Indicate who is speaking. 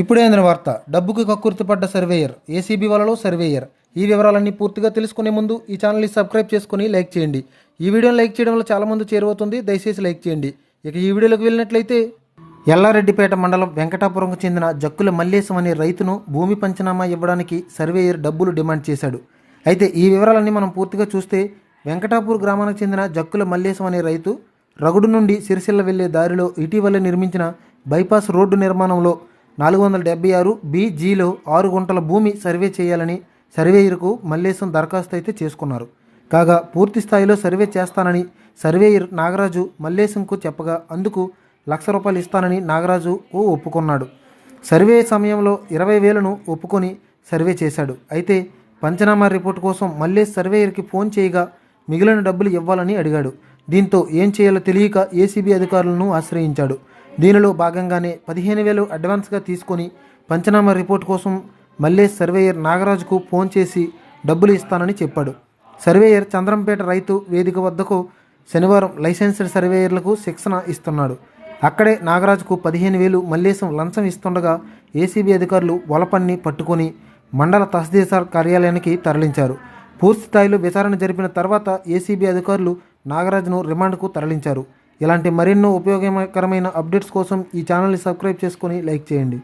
Speaker 1: ఇప్పుడే అందిన వార్త. డబ్బుకు కక్కుర్తిపడ్డ సర్వేయర్ ఏసీబీ వలలో సర్వేయర్. ఈ వివరాలన్నీ పూర్తిగా తెలుసుకునే ముందు ఈ ఛానల్ని సబ్స్క్రైబ్ చేసుకుని లైక్ చేయండి. ఈ వీడియోని లైక్ చేయడం వల్ల చాలా మంది చేరువవుతుంది. దయచేసి లైక్ చేయండి. ఇక ఈ వీడియోలోకి వెళ్ళినట్లయితే ఎల్లారెడ్డిపేట మండలం వెంకటాపురంకు చెందిన జక్కుల మల్లేశం అనే రైతును భూమి పంచనామా ఇవ్వడానికి సర్వేయర్ డబ్బులు డిమాండ్ చేశాడు. అయితే ఈ వివరాలన్నీ మనం పూర్తిగా చూస్తే వెంకటాపూర్ గ్రామానికి చెందిన జక్కుల మల్లేశం అనే రైతు రగుడు నుండి సిరిసిల్ల వెళ్ళే దారిలో ఇటీవల నిర్మించిన బైపాస్ రోడ్డు నిర్మాణంలో నాలుగు వందల డెబ్బై ఆరు బీజీలో ఆరు గుంటల భూమి సర్వే చేయాలని సర్వేయర్కు మల్లేశం దరఖాస్తు అయితే చేసుకున్నారు. కాగా పూర్తి స్థాయిలో సర్వే చేస్తానని సర్వేయర్ నాగరాజు మల్లేశంకు చెప్పగా అందుకు లక్ష రూపాయలు ఇస్తానని నాగరాజు ఒప్పుకున్నాడు. సర్వే సమయంలో ఇరవై వేలను ఒప్పుకొని సర్వే చేశాడు. అయితే పంచనామా రిపోర్ట్ కోసం మల్లేష్ సర్వేయర్కి ఫోన్ చేయగా మిగిలిన డబ్బులు ఇవ్వాలని అడిగాడు. దీంతో ఏం చేయాలో తెలియక ఏసీబీ అధికారులను ఆశ్రయించాడు. దీనిలో భాగంగానే పదిహేను వేలు అడ్వాన్స్గా తీసుకొని పంచనామా రిపోర్ట్ కోసం మల్లేష్ సర్వేయర్ నాగరాజుకు ఫోన్ చేసి డబ్బులు ఇస్తానని చెప్పాడు. సర్వేయర్ చంద్రంపేట రైతు వేదిక వద్దకు శనివారం లైసెన్స్డ్ సర్వేయర్లకు శిక్షణ ఇస్తున్నాడు. అక్కడే నాగరాజుకు పదిహేను వేలు మల్లేశం లంచం ఇస్తుండగా ఏసీబీ అధికారులు వలపన్ని పట్టుకొని మండల తహసీల్దార్ కార్యాలయానికి తరలించారు. పూర్తి స్థాయిలో విచారణ జరిపిన తర్వాత ఏసీబీ అధికారులు నాగరాజును రిమాండ్కు తరలించారు. ఇలాంటి మరెన్నో ఉపయోగకరమైన అప్డేట్స్ కోసం ఈ ఛానల్ని సబ్స్క్రైబ్ చేసుకొని లైక్ చేయండి.